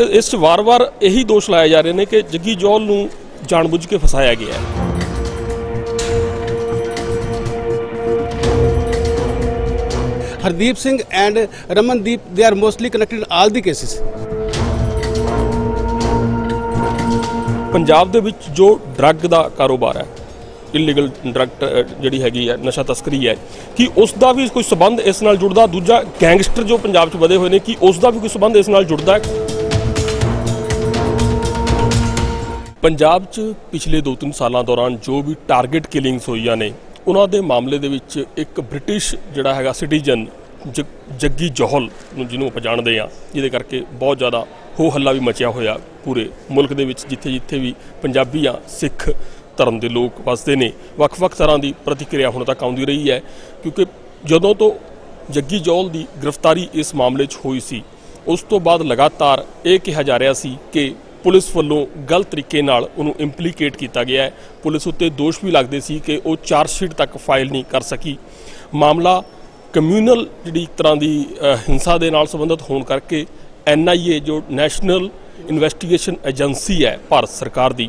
ਇਸ 'ਚ ਵਾਰ-ਵਾਰ ਇਹੀ ਦੋਸ਼ ਲਾਏ ਜਾ ਰਹੇ ਨੇ ਕਿ ਜੱਗੀ ਜੌਲ ਨੂੰ ਜਾਣਬੁੱਝ ਕੇ ਫਸਾਇਆ ਗਿਆ ਹੈ। Hardeep Singh and Ramandeep, they are mostly connected in all the cases. Punjab ਦੇ ਵਿੱਚ ਜੋ ਡਰੱਗ ਦਾ ਕਾਰੋਬਾਰ ਹੈ ਇਲੀਗਲ ਡਰੱਗ ਜਿਹੜੀ ਹੈਗੀ ਹੈ ਨਸ਼ਾ ਤਸਕਰੀ ਹੈ ਕਿ ਉਸ ਦਾ ਵੀ ਕੋਈ ਸਬੰਧ ਇਸ ਨਾਲ ਜੁੜਦਾ? ਦੂਜਾ ਗੈਂਗਸਟਰ ਜੋ ਪੰਜਾਬ 'ਚ ਵਧੇ ਹੋਏ ਨੇ ਕਿ ਉਸ ਦਾ ਵੀ ਕੋਈ ਸਬੰਧ ਇਸ ਨਾਲ ਜੁੜਦਾ ਹੈ? ਪੰਜਾਬ 'ਚ ਪਿਛਲੇ 2-3 ਸਾਲਾਂ ਦੌਰਾਨ ਜੋ ਵੀ ਟਾਰਗੇਟ ਕਿਲਿੰਗਸ ਹੋਈਆਂ ਨੇ, ਉਹਨਾਂ ਦੇ ਮਾਮਲੇ ਦੇ ਵਿੱਚ ਇੱਕ ਬ੍ਰਿਟਿਸ਼ ਜਿਹੜਾ ਹੈਗਾ ਸਿਟੀਜ਼ਨ ਜੱਗੀ ਜੋਹਲ ਨੂੰ ਜਿਹਨੂੰ ਆਪਾਂ ਜਾਣਦੇ ਆ ਜਿਹਦੇ ਕਰਕੇ ਬਹੁਤ ਜ਼ਿਆਦਾ ਹੋ ਹੱਲਾ ਵੀ ਮਚਿਆ ਹੋਇਆ ਪੂਰੇ ਮੁਲਕ ਦੇ ਵਿੱਚ ਜਿੱਥੇ ਜਿੱਥੇ ਵੀ ਪੰਜਾਬੀ ਆ ਸਿੱਖ ਧਰਮ ਦੇ ਲੋਕ ਵਸਦੇ ਨੇ। ਵੱਖ-ਵੱਖ ਤਰ੍ਹਾਂ ਦੀ ਪ੍ਰਤੀਕਿਰਿਆ ਹੁਣ ਤੱਕ ਆਉਂਦੀ ਰਹੀ ਹੈ, ਕਿਉਂਕਿ ਜਦੋਂ ਤੋਂ ਜੱਗੀ ਜੋਹਲ ਦੀ ਗ੍ਰਿਫਤਾਰੀ ਇਸ ਮਾਮਲੇ 'ਚ ਹੋਈ ਸੀ, ਉਸ ਤੋਂ ਬਾਅਦ ਲਗਾਤਾਰ ਇਹ ਕਿਹਾ ਜਾ ਰਿਹਾ ਸੀ ਕਿ ਪੁਲਿਸ ਵੱਲੋਂ ਗਲਤ ਤਰੀਕੇ ਨਾਲ ਉਹਨੂੰ ਇੰਪਲੀਕੇਟ ਕੀਤਾ ਗਿਆ ਹੈ। ਪੁਲਿਸ ਉੱਤੇ ਦੋਸ਼ ਵੀ ਲੱਗਦੇ ਸੀ ਕਿ ਉਹ ਚਾਰਜ ਸ਼ੀਟ ਤੱਕ ਫਾਈਲ ਨਹੀਂ ਕਰ ਸਕੀ। ਮਾਮਲਾ ਕਮਿਊਨਲ ਜਿਹੜੀ ਤਰ੍ਹਾਂ ਦੀ ਹਿੰਸਾ ਦੇ ਨਾਲ ਸੰਬੰਧਿਤ ਹੋਣ ਕਰਕੇ ਐਨਆਈਏ ਜੋ ਨੈਸ਼ਨਲ ਇਨਵੈਸਟੀਗੇਸ਼ਨ ਏਜੰਸੀ ਹੈ ਭਾਰਤ ਸਰਕਾਰ ਦੀ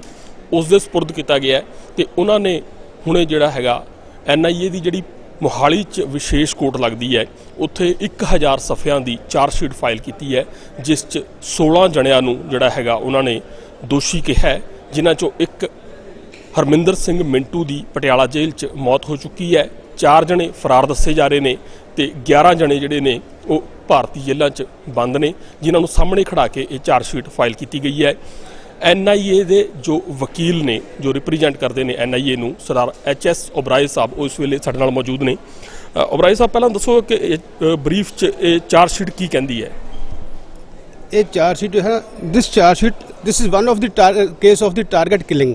ਉਸ ਦੇ ਸਪੁਰਦ ਕੀਤਾ ਗਿਆ ਹੈ ਤੇ ਉਹਨਾਂ ਨੇ ਹੁਣੇ ਜਿਹੜਾ ਹੈਗਾ ਐਨਆਈਏ ਦੀ ਜਿਹੜੀ ਮੋਹਾਲੀ 'ਚ ਵਿਸ਼ੇਸ਼ ਕੋਰਟ ਲੱਗਦੀ ਹੈ। ਉੱਥੇ 1000 ਸਫ਼ਿਆਂ ਦੀ ਚਾਰਜ ਸ਼ੀਟ ਫਾਈਲ ਕੀਤੀ ਹੈ, ਜਿਸ 'ਚ 16 ਜਣਿਆਂ ਨੂੰ ਜਿਹੜਾ ਹੈਗਾ ਉਹਨਾਂ ਨੇ ਦੋਸ਼ੀ ਕਿਹਾ ਹੈ, ਜਿਨ੍ਹਾਂ 'ਚੋਂ ਇੱਕ ਹਰਮਿੰਦਰ ਸਿੰਘ ਮਿੰਟੂ ਦੀ ਪਟਿਆਲਾ ਜੇਲ੍ਹ 'ਚ ਮੌਤ ਹੋ ਚੁੱਕੀ ਹੈ। ਚਾਰ ਜਣੇ ਫਰਾਰ ਦੱਸੇ ਜਾ ਰਹੇ ਨੇ ਤੇ 11 ਜਣੇ ਜਿਹੜੇ ਨੇ ਉਹ ਭਾਰਤੀ ਜੇਲ੍ਹਾਂ 'ਚ ਬੰਦ ਨੇ, ਜਿਨ੍ਹਾਂ ਨੂੰ ਸਾਹਮਣੇ ਖੜਾ ਕੇ ਇਹ ਚਾਰਜ ਸ਼ੀਟ ਫਾਈਲ ਕੀਤੀ ਗਈ ਹੈ। ਐਨਆਈਏ ਦੇ ਜੋ ਵਕੀਲ ਨੇ ਜੋ ਰਿਪਰੈਜ਼ੈਂਟ ਕਰਦੇ ਨੇ ਐਨਆਈਏ ਨੂੰ ਸਰਦਾਰ ਐਚਐਸ ਓਬਰਾਏ ਸਾਹਿਬ ਉਹ ਇਸ ਵੇਲੇ ਸਾਡੇ ਨਾਲ ਮੌਜੂਦ ਨੇ ਓਬਰਾਏ ਸਾਹਿਬ ਪਹਿਲਾਂ ਦੱਸੋ ਕਿ ਬਰੀਫ 'ਚ ਇਹ ਚਾਰਜ ਸ਼ੀਟ ਕੀ ਕਹਿੰਦੀ ਹੈ sheet है this charge sheet this is one of the tar- uh, case of the target killing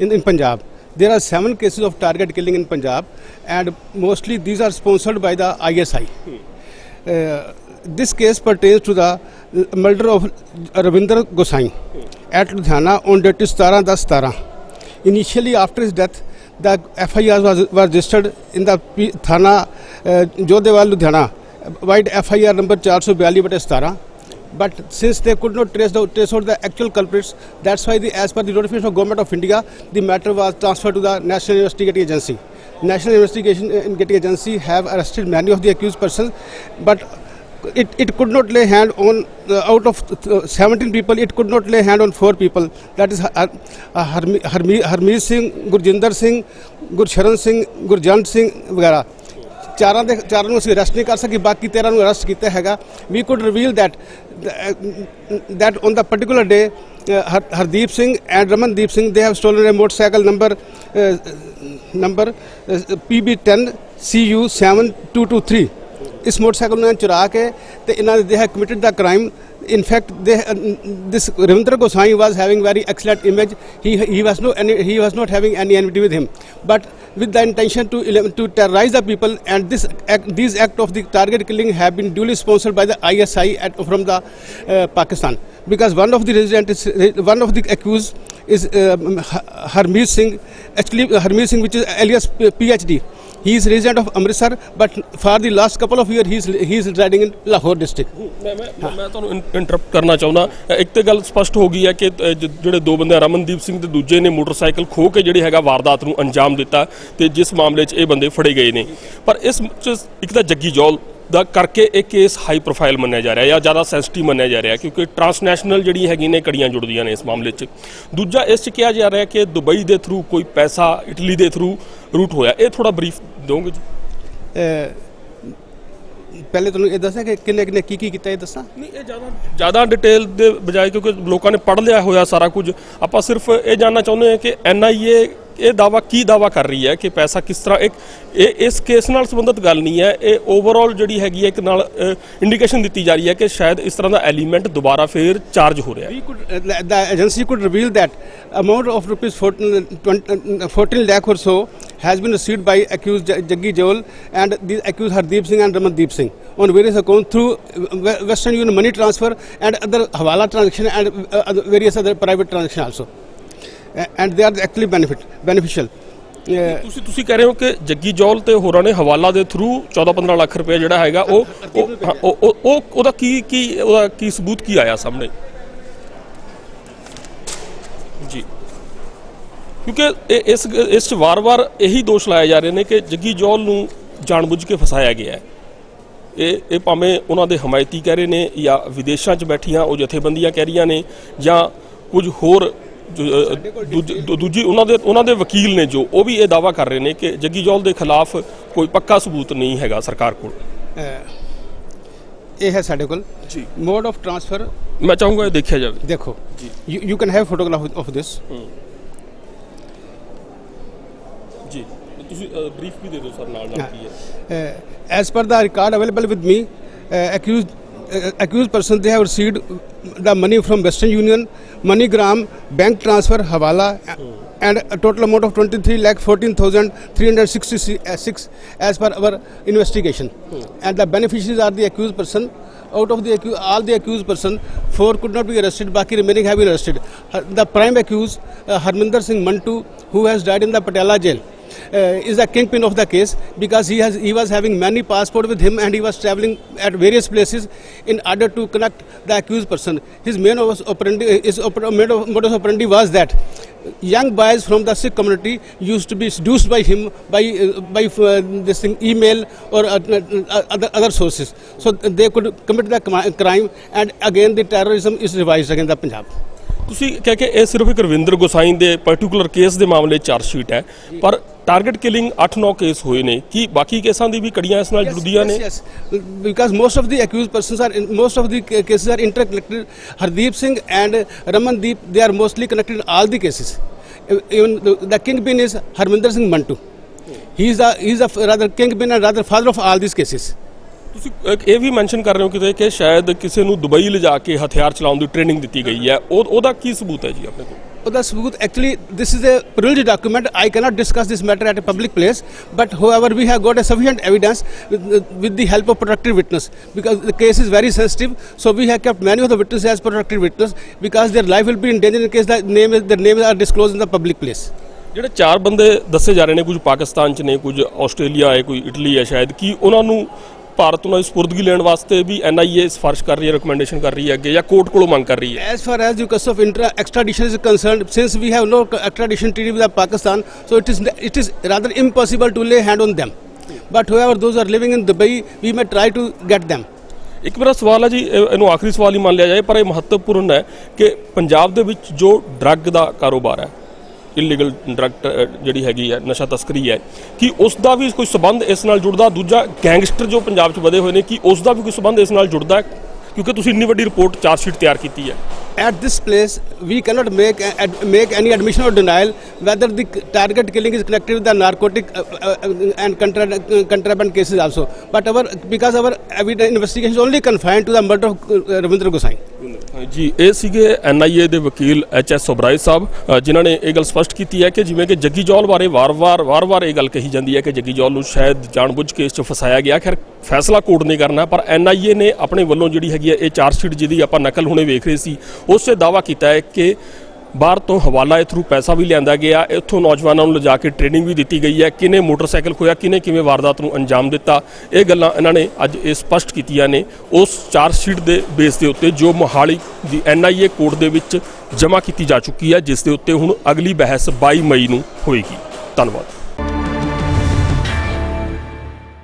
in, in Punjab. There are seven cases of target killing in Punjab, and mostly these are sponsored by the ISI. Uh, this case pertains to the uh, murder of Ravinder Gosai at Ludhiana on date सतारह दस सतारह initially after his death the F I R was registered in the थाना Jodhewal Ludhiana vide F I R number चार सौ बयाली बटे सतारह but since they could not trace trace out the actual culprits that's why the as per the of government of India the matter was transfer to the national investigating agency national investigation investigating agency have arrested many of the accused person but it, it could not lay hand on, uh, out of uh, 17 people, it could not lay hand on four people. That is Har- uh, Harmi- Harmi- Harmeet Singh, Gurjinder Singh, Gursharan Singh, Gurjant Singh ਵਗੈਰਾ ਚਾਰਾਂ ਦੇ ਚਾਰਾਂ ਨੂੰ ਅਸੀਂ arrest ਨਹੀਂ ਕਰ ਸਕੀ ਬਾਕੀ 13 ਨੂੰ ਅਰੈਸਟ ਕੀਤਾ ਹੈਗਾ ਵੀ could reveal that that on the particular day uh, Har- Hardeep Singh and Ramandeep Singh they have stolen a motorcycle number uh, number uh, PB10 CU 7223 ਇਸ ਮੋਟਰਸਾਈਕਲ ਨੂੰ ਇਹਨਾਂ ਨੇ ਚੁਰਾ ਕੇ ਤੇ ਇਹਨਾਂ ਦੇ they have committed the crime in fact they this Ravindra Gosai was having very excellent image he he was no any, he was not having any enmity with him but with the intention to ele- to terrorize the people and this act, these act of the target killing have been duly sponsored by the ISI at, from the uh, Pakistan because one of the resident is one of the accused is um, Har- Harmeet Singh actually uh, Harmeet Singh which is alias P- PhD he is resident of Amritsar but for the last couple of years he is he is residing in Lahore district ਮੈਂ ਮੈਂ ਮੈਂ ਤੁਹਾਨੂੰ interrupt ਕਰਨਾ ਚਾਹੁੰਦਾ ਇੱਕ ਤੇ ਗੱਲ ਸਪਸ਼ਟ ਹੋ ਗਈ ਹੈ ਕਿ ਅ, ਜ- ਜਿਹੜੇ ਦੋ ਬੰਦੇ ਆ, ਰਮਨਦੀਪ ਸਿੰਘ ਤੇ ਦੂਜੇ ਨੇ ਮੋਟਰਸਾਈਕਲ ਖੋ ਕੇ ਜਿਹੜੀ ਹੈਗਾ ਵਾਰਦਾਤ ਨੂੰ ਅੰਜਾਮ ਦਿੱਤਾ ਤੇ ਜਿਸ ਮਾਮਲੇ 'ਚ ਇਹ ਬੰਦੇ ਫੜੇ ਗਏ ਨੇ ਪਰ ਇਸ 'ਚ ਇੱਕ ਤਾਂ ਜੱਗੀ ਜੌਲ ਦਾ ਕਰਕੇ ਇਹ ਕੇਸ ਹਾਈ ਪ੍ਰੋਫਾਈਲ ਮੰਨਿਆ ਜਾ ਰਿਹਾ ਜਾਂ ਜ਼ਿਆਦਾ ਸੈਂਸਿਟਿਵ ਮੰਨਿਆ ਜਾ ਰਿਹਾ ਕਿਉਂਕਿ ਟਰਾਂਸਨੈਸ਼ਨਲ ਜਿਹੜੀ ਹੈਗੀ ਨੇ ਕੜੀਆਂ ਜੁੜਦੀਆਂ ਨੇ ਇਸ ਮਾਮਲੇ 'ਚ। ਦੂਜਾ ਇਸ 'ਚ ਕਿਹਾ ਜਾ ਰਿਹਾ ਕਿ ਦੁਬਈ ਦੇ ਥਰੂ ਕੋਈ ਪੈਸਾ ਇਟਲੀ ਦੇ ਥਰੂ ਰੂਟ ਹੋਇਆ। ਇਹ ਥੋੜਾ ਬਰੀਫ ਦਿਓਗੇ ਜੀ? ਪਹਿਲੇ ਤੁਹਾਨੂੰ ਇਹ ਦੱਸਾਂ ਕਿ ਕਿੰਨੇ ਕਿੰਨੇ ਕੀ ਕੀ ਕੀਤਾ ਇਹ ਦੱਸਾਂ? ਨਹੀਂ ਇਹ ਜ਼ਿਆਦਾ ਜ਼ਿਆਦਾ ਡਿਟੇਲ ਦੇ ਬਜਾਏ ਕਿਉਂਕਿ ਲੋਕਾਂ ਨੇ ਪੜ੍ਹ ਲਿਆ ਹੋਇਆ ਸਾਰਾ ਕੁਝ। ਆਪਾਂ ਸਿਰਫ ਇਹ ਜਾਨਣਾ ਚਾਹੁੰਦੇ ਹਾਂ ਕਿ ਐਨਆਈਏ ਇਹ ਦਾਵਾ ਕੀ ਦਾਵਾ ਕਰ ਰਹੀ ਹੈ ਕਿ ਪੈਸਾ ਕਿਸ ਤਰ੍ਹਾਂ ਇੱਕ ਇਹ ਇਸ ਕੇਸ ਨਾਲ ਸੰਬੰਧਿਤ ਗੱਲ ਨਹੀਂ ਹੈ ਇਹ ਓਵਰਆਲ ਜਿਹੜੀ ਹੈਗੀ ਹੈ ਇੱਕ ਨਾਲ ਇੰਡੀਕੇਸ਼ਨ ਦਿੱਤੀ ਜਾ ਰਹੀ ਹੈ ਕਿ ਸ਼ਾਇਦ ਇਸ ਤਰ੍ਹਾਂ ਦਾ ਐਲੀਮੈਂਟ ਦੁਬਾਰਾ ਫੇਰ ਚਾਰਜ ਹੋ ਰਿਹਾ ਹੈ we could uh, the agency could reveal that amount of rupees 14, 20, uh, 14 lakh or so has been received by accused Ja- Jaggi Jewel and the accused Hardeep Singh and Ramandeep Singh on various accounts through uh, we- Western Union money transfer and other hawala transaction and uh, other various other private transaction also They are actually benefit beneficial. uh, ਤੁਸੀਂ ਤੁਸੀਂ ਕਹਿ ਰਹੇ ਹੋ ਕਿ ਜੱਗੀ ਜੌਲ ਤੇ ਹੋਰਾਂ ਨੇ ਹਵਾਲਾ ਦੇ ਥਰੂ 14-15 ਲੱਖ ਰੁਪਏ ਜਿਹੜਾ ਹੈਗਾ ਉਹ ਉਹ- ਉਹਦਾ ਕੀ ਕੀ ਉਹਦਾ ਕੀ ਸਬੂਤ ਕੀ ਆਇਆ ਸਾਹਮਣੇ? ਜੀ। ਕਿਉਂਕਿ ਇਸ ਇਸ 'ਚ ਵਾਰ-ਵਾਰ ਇਹੀ ਦੋਸ਼ ਲਾਏ ਜਾ ਰਹੇ ਨੇ ਕਿ ਜੱਗੀ ਜੌਲ ਨੂੰ ਜਾਣਬੁੱਝ ਕੇ ਫਸਾਇਆ ਗਿਆ ਹੈ। ਇਹ ਇਹ ਭਾਵੇਂ ਉਹਨਾਂ ਦੇ ਹਮਾਇਤੀ ਕਹਿ ਰਹੇ ਨੇ ਜਾਂ ਵਿਦੇਸ਼ਾਂ 'ਚ ਬੈਠੀਆਂ ਉਹ ਜਥੇਬੰਦੀਆਂ ਕਹਿ ਰਹੀਆਂ ਨੇ ਜਾਂ ਕੁਝ ਹੋਰ ਦੂਜ- ਦੂ- ਉਹਨਾਂ ਦੇ ਉਹਨਾਂ ਦੇ ਵਕੀਲ ਨੇ ਜੋ ਉਹ ਵੀ ਇਹ ਦਾਵਾ ਕਰ ਰਹੇ ਨੇ ਕਿ ਜੱਗੀ ਜੌਲ ਦੇ ਖਿਲਾਫ ਕੋਈ ਪੱਕਾ ਸਬੂਤ ਨਹੀਂ ਹੈਗਾ ਸਰਕਾਰ ਕੋਲ। ਇਹ ਹੈ ਸਾਡੇ ਕੋਲ। ਜੀ। ਮੋਡ ਆਫ ਟ੍ਰਾਂਸਫਰ ਮੈਂ ਚਾਹੂੰਗਾ ਇਹ ਦੇਖਿਆ ਜਾਵੇ। ਦੇਖੋ you you can have photograph of this ਜੀ। ਤੁਸੀਂ ਬਰੀਫ ਵੀ ਦੇ ਦਿਓ ਸਰ ਨਾਲ ਨਾਲ ਕੀ ਹੈ। the record available with me, uh, accused uh, accused person they have received the money from Western Union, MoneyGram, bank transfer, Hawala, and a total amount of 23 lakh 14,366 as per our investigation. And the beneficiaries are the accused person. Out of the all the accused person, four could not be arrested. Baki remaining have been arrested. The prime accused, uh, Harminder Singh Mantu, who has died in the Patala jail uh, is the kingpin of the case because he has he was having many passport with him and he was traveling at various places in order to connect the accused person. His main modus operandi, his oper- modus operandi was that young boys from the Sikh community used to be seduced by him by uh, by uh, this thing email or uh, uh, other other sources, so they could commit the cri- crime and again the terrorism is revised against the Punjab. ਤੁਸੀਂ ਕਹਿ ਕੇ ਇਹ ਸਿਰਫ ਇੱਕ ਰਵਿੰਦਰ ਗੋਸਾਈ ਦੇ particular case ਦੇ ਮਾਮਲੇ charge sheet ਹੈ ਪਰ ਟਾਰਗੇਟ ਕਿਲਿੰਗ 8-9 ਕੇਸ ਹੋਏ ਨੇ ਕੀ ਬਾਕੀ ਕੇਸਾਂ ਦੀ ਵੀ ਕੜੀਆਂ ਇਸ ਨਾਲ ਜੁੜਦੀਆਂ ਨੇ accused persons are, in, most of the ca- cases are interconnected. Hardeep Singh and Ramandeep, they are mostly connected in all the cases. E- Even the, the kingpin is Harminder Singh Mantu. He is the, he is the rather kingpin and rather father of all these cases. ਤੁਸੀਂ ਇਹ ਵੀ mention ਕਰ ਰਹੇ ਹੋ ਕਿਤੇ ਕਿ ਸ਼ਾਇਦ ਕਿਸੇ ਨੂੰ ਦੁਬਈ ਲਿਜਾ ਕੇ ਹਥਿਆਰ ਚਲਾਉਣ ਦੀ ਟ੍ਰੇਨਿੰਗ ਦਿੱਤੀ ਗਈ ਹੈ ਉਹ ਉਹਦਾ ਕੀ ਸਬੂਤ ਹੈ ਜੀ ਆਪਣੇ ਕੋਲ ਉਹਦਾ ਸਬੂਤ actually this is a privilege document I can't discuss this matter at a public place but however we have got a sufficient evidence with the help of protective witness because the case is very sensitive so we have kept many of the witness as protective witness because their life will be in danger in case the name is the name are disclose in the public place ਜਿਹੜੇ ਚਾਰ ਬੰਦੇ ਦੱਸੇ ਜਾ ਰਹੇ ਨੇ ਕੁਝ ਪਾਕਿਸਤਾਨ ਚ ਨੇ ਕੁਝ ਆਸਟ੍ਰੇਲੀਆ ਹੈ ਕੋਈ ਇਟਲੀ ਹੈ ਸ਼ਾਇਦ ਕੀ ਉਹਨਾਂ ਨੂੰ ਭਾਰਤ ਨੂੰ ਸਪੁਰਦਗੀ ਲੈਣ ਵਾਸਤੇ ਵੀ ਐਨਆਈਏ ਸਿਫਾਰਿਸ਼ ਕਰ ਰਹੀ ਹੈ ਰეკਮੈਂਡੇਸ਼ਨ ਕਰ ਰਹੀ ਹੈ ਅੱਗੇ ਜਾਂ ਕੋਰਟ ਕੋਲੋਂ ਮੰਗ ਕਰ ਰਹੀ ਹੈ far as the case of intra- extradition is concerned, since we have no extradition treaty with Pakistan, so it is it is rather impossible to lay hand on them. However, those who are living in Dubai, we may try to get them. ਇੱਕ ਮੇਰਾ ਸਵਾਲ ਹੈ ਜੀ ਇਹ- ਇਹਨੂੰ ਆਖਰੀ ਸਵਾਲ ਹੀ ਮੰਨ ਲਿਆ ਜਾਏ ਪਰ ਇਹ ਮਹੱਤਵਪੂਰਨ ਹੈ ਕਿ ਪੰਜਾਬ ਦੇ ਵਿੱਚ ਜੋ ਡਰੱਗ ਦਾ ਕਾਰੋਬਾਰ ਹੈ ਇਲੀਗਲ ਡਰੱਗ ਜਿਹੜੀ ਹੈਗੀ ਹੈ ਨਸ਼ਾ ਤਸਕਰੀ ਹੈ ਕਿ ਉਸ ਦਾ ਵੀ ਕੋਈ ਸਬੰਧ ਇਸ ਨਾਲ ਜੁੜਦਾ ਦੂਜਾ ਗੈਂਗਸਟਰ ਜੋ ਪੰਜਾਬ 'ਚ ਵਧੇ ਹੋਏ ਨੇ ਕਿ ਉਸ ਦਾ ਵੀ ਕੋਈ ਸਬੰਧ ਇਸ ਨਾਲ ਜੁੜਦਾ ਹੈ ਕਿਉਂਕਿ ਤੁਸੀਂ ਇੰਨੀ ਵੱਡੀ ਰਿਪੋਰਟ ਚਾਰਜ ਸ਼ੀਟ ਤਿਆਰ ਕੀਤੀ ਹੈ At this place, we cannot make ad, make any admission or denial whether the target killing is connected with the narcotic uh, uh, and contra, uh, contraband cases also. But our because our evidence investigation is only confined to the murder of uh, Ravindra Gosai. ਜੀ, ਇਹ ਸੀਗੇ NIA ਦੇ ਵਕੀਲ H S ਸੋਬਰਾਈ ਸਾਹਿਬ ਜਿਨ੍ਹਾਂ ਨੇ ਇਹ ਗੱਲ ਸਪਸ਼ਟ ਕੀਤੀ ਹੈ ਕਿ ਜਿਵੇਂ ਕਿ ਜੱਗੀ ਜੌਲ ਬਾਰੇ ਵਾਰ-ਵਾਰ ਵਾਰ-ਵਾਰ ਇਹ ਗੱਲ ਕਹੀ ਜਾਂਦੀ ਹੈ ਕਿ ਜੱਗੀ ਜੌਲ ਨੂੰ ਸ਼ਾਇਦ ਜਾਣਬੁੱਝ ਕੇ ਇਸ 'ਚ ਫਸਾਇਆ ਗਿਆ। ਖੈਰ, ਫੈਸਲਾ ਕੋਰਟ ਨੇ ਕਰਨਾ, ਪਰ ਐਨਆਈਏ ਨੇ ਆਪਣੇ ਵੱਲੋਂ ਜਿਹੜੀ ਹੈਗੀ ਹੈ ਇਹ ਚਾਰਜ ਸ਼ੀਟ ਜਿਹਦੀ ਆਪਾਂ ਨਕਲ ਹੁਣੇ ਵੇਖ ਰਹੇ ਸੀ, ਉਸ 'ਤੇ ਦਾਵਾ ਕੀਤਾ ਹੈ ਕਿ ਬਾਹਰ ਤੋਂ ਹਵਾਲਾ ਥਰੂ ਪੈਸਾ ਵੀ ਲਿਆਂਦਾ ਗਿਆ। ਇੱਥੋਂ ਨੌਜਵਾਨਾਂ ਨੂੰ ਲਿਜਾ ਕੇ ਟ੍ਰੇਨਿੰਗ ਵੀ ਦਿੱਤੀ ਗਈ ਹੈ। ਕਿਨੇ ਮੋਟਰਸਾਈਕਲ ਖੋਇਆ ਕਿਨੇ ਕਿਵੇਂ ਵਾਰਦਾਤ ਨੂੰ ਅੰਜਾਮ ਦਿੱਤਾ? ਇਹ ਗੱਲਾਂ ਇਹਨਾਂ ਨੇ ਅੱਜ ਇਹ ਸਪਸ਼ਟ ਕੀਤੀਆਂ ਨੇ ਉਸ ਚਾਰਜ ਸ਼ੀਟ ਦੇ ਬੇਸ ਦੇ ਉੱਤੇ, ਜੋ ਮੋਹਾਲੀ ਦੀ ਐਨਆਈਏ ਕੋਰਟ ਦੇ ਵਿੱਚ ਜਮ੍ਹਾਂ ਕੀਤੀ ਜਾ ਚੁੱਕੀ ਹੈ, ਜਿਸ ਦੇ ਉੱਤੇ ਹੁਣ ਅਗਲੀ ਬਹਿਸ 22 ਮਈ ਨੂੰ ਹੋਏਗੀ। ਧੰਨਵਾਦ।